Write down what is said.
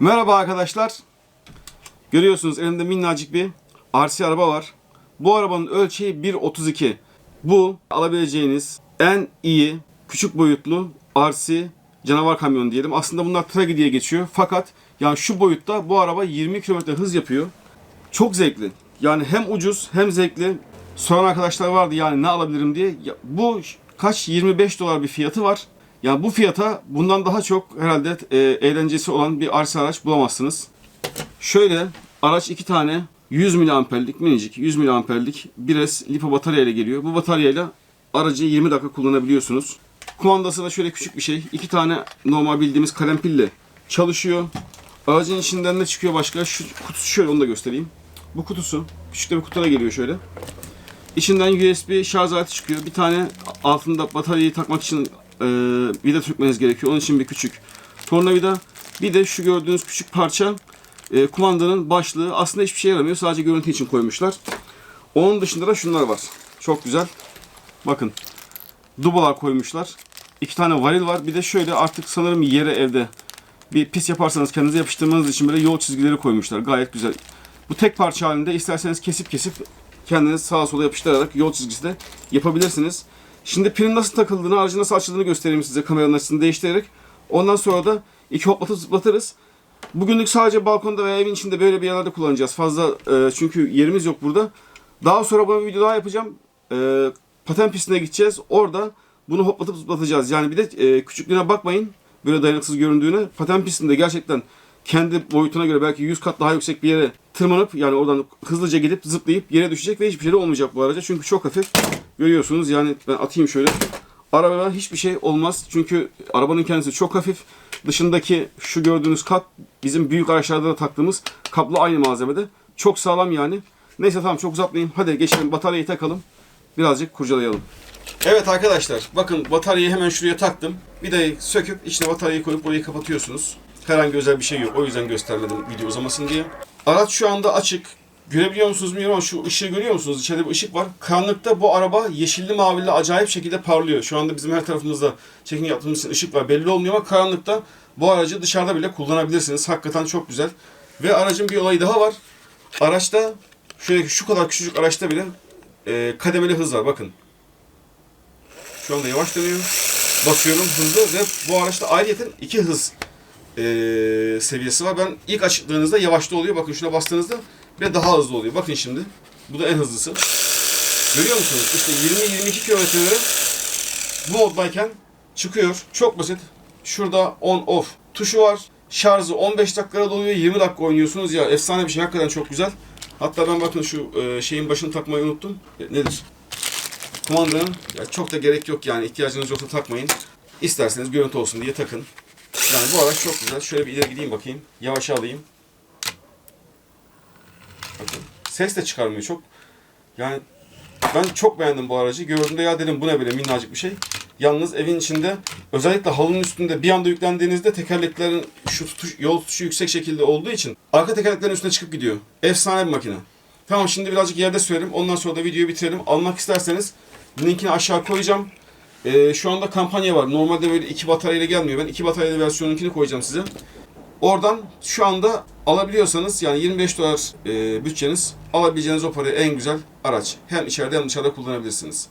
Merhaba arkadaşlar. Görüyorsunuz elimde minnacık bir RC araba var. Bu arabanın ölçeği 1.32. Bu alabileceğiniz en iyi küçük boyutlu RC canavar kamyon diyelim. Aslında bunlar tragi diye geçiyor. Fakat yani şu boyutta bu araba 20 km hız yapıyor. Çok zevkli. Yani hem ucuz hem zevkli. Soran arkadaşlar vardı yani ne alabilirim diye. Ya bu kaç 25 dolar bir fiyatı var. Yani bu fiyata bundan daha çok herhalde e, eğlencesi olan bir RC araç bulamazsınız. Şöyle araç iki tane 100 miliamperlik minicik 100 miliamperlik biraz lipo batarya ile geliyor. Bu bataryayla aracı 20 dakika kullanabiliyorsunuz. Kumandası da şöyle küçük bir şey. İki tane normal bildiğimiz kalem pille çalışıyor. Aracın içinden ne çıkıyor başka? Şu kutusu şöyle onu da göstereyim. Bu kutusu. Küçük de bir kutuda geliyor şöyle. İçinden USB şarj aleti çıkıyor. Bir tane altında bataryayı takmak için e, vida sökmeniz gerekiyor. Onun için bir küçük tornavida. Bir de şu gördüğünüz küçük parça e, kumandanın başlığı. Aslında hiçbir şey yaramıyor. Sadece görüntü için koymuşlar. Onun dışında da şunlar var. Çok güzel. Bakın. Dubalar koymuşlar. İki tane varil var. Bir de şöyle artık sanırım yere evde bir pis yaparsanız kendinize yapıştırmanız için böyle yol çizgileri koymuşlar. Gayet güzel. Bu tek parça halinde isterseniz kesip kesip kendiniz sağa sola yapıştırarak yol çizgisi de yapabilirsiniz. Şimdi pilin nasıl takıldığını, aracın nasıl açıldığını göstereyim size kameranın açısını değiştirerek. Ondan sonra da iki hoplatıp zıplatırız. Bugünlük sadece balkonda veya evin içinde böyle bir yerlerde kullanacağız. Fazla e, çünkü yerimiz yok burada. Daha sonra buna bir video daha yapacağım. E, paten pistine gideceğiz. Orada bunu hoplatıp zıplatacağız. Yani bir de e, küçüklüğüne bakmayın. Böyle dayanıksız göründüğüne. Paten pistinde gerçekten kendi boyutuna göre belki 100 kat daha yüksek bir yere tırmanıp yani oradan hızlıca gidip zıplayıp yere düşecek ve hiçbir şey olmayacak bu araca. Çünkü çok hafif. Görüyorsunuz yani ben atayım şöyle. Arabaya hiçbir şey olmaz. Çünkü arabanın kendisi çok hafif. Dışındaki şu gördüğünüz kap bizim büyük araçlarda da taktığımız kapla aynı malzemede. Çok sağlam yani. Neyse tamam çok uzatmayayım. Hadi geçelim bataryayı takalım. Birazcık kurcalayalım. Evet arkadaşlar bakın bataryayı hemen şuraya taktım. De söküp içine bataryayı koyup orayı kapatıyorsunuz. Herhangi özel bir şey yok. O yüzden göstermedim video uzamasın diye. Araç şu anda açık. Görebiliyor musunuz bilmiyorum ama şu ışığı görüyor musunuz? İçeride bir ışık var. Karanlıkta bu araba yeşilli mavili acayip şekilde parlıyor. Şu anda bizim her tarafımızda çekim yaptığımız için ışık var. Belli olmuyor ama karanlıkta bu aracı dışarıda bile kullanabilirsiniz. Hakikaten çok güzel. Ve aracın bir olayı daha var. Araçta şöyle şu kadar küçücük araçta bile e, kademeli hız var. Bakın. Şu anda yavaş dönüyor. Basıyorum hızlı ve bu araçta ayrıyeten iki hız e, seviyesi var. Ben ilk açtığınızda yavaşta oluyor. Bakın şuna bastığınızda ve daha hızlı oluyor. Bakın şimdi. Bu da en hızlısı. Görüyor musunuz? İşte 20-22 kilometrelere bu moddayken çıkıyor. Çok basit. Şurada on off tuşu var. Şarjı 15 dakikada doluyor. 20 dakika oynuyorsunuz ya. Efsane bir şey. Hakikaten çok güzel. Hatta ben bakın şu e, şeyin başını takmayı unuttum. E, nedir? Kumandanın ya çok da gerek yok yani. ihtiyacınız yoksa takmayın. İsterseniz görüntü olsun diye takın. Yani bu araç çok güzel. Şöyle bir ileri gideyim bakayım. Yavaş alayım. Bakın. Ses de çıkarmıyor çok. Yani ben çok beğendim bu aracı. Gördüğümde ya dedim bu ne böyle minnacık bir şey. Yalnız evin içinde özellikle halının üstünde bir anda yüklendiğinizde tekerleklerin şu tutuş, yol tutuşu yüksek şekilde olduğu için arka tekerleklerin üstüne çıkıp gidiyor. Efsane bir makine. Tamam şimdi birazcık yerde sürelim. Ondan sonra da videoyu bitirelim. Almak isterseniz linkini aşağı koyacağım. E, şu anda kampanya var. Normalde böyle iki bataryayla gelmiyor. Ben iki bataryalı versiyonunkini koyacağım size. Oradan şu anda alabiliyorsanız yani 25 dolar e, bütçeniz alabileceğiniz o parayı en güzel araç. Hem içeride hem dışarıda kullanabilirsiniz.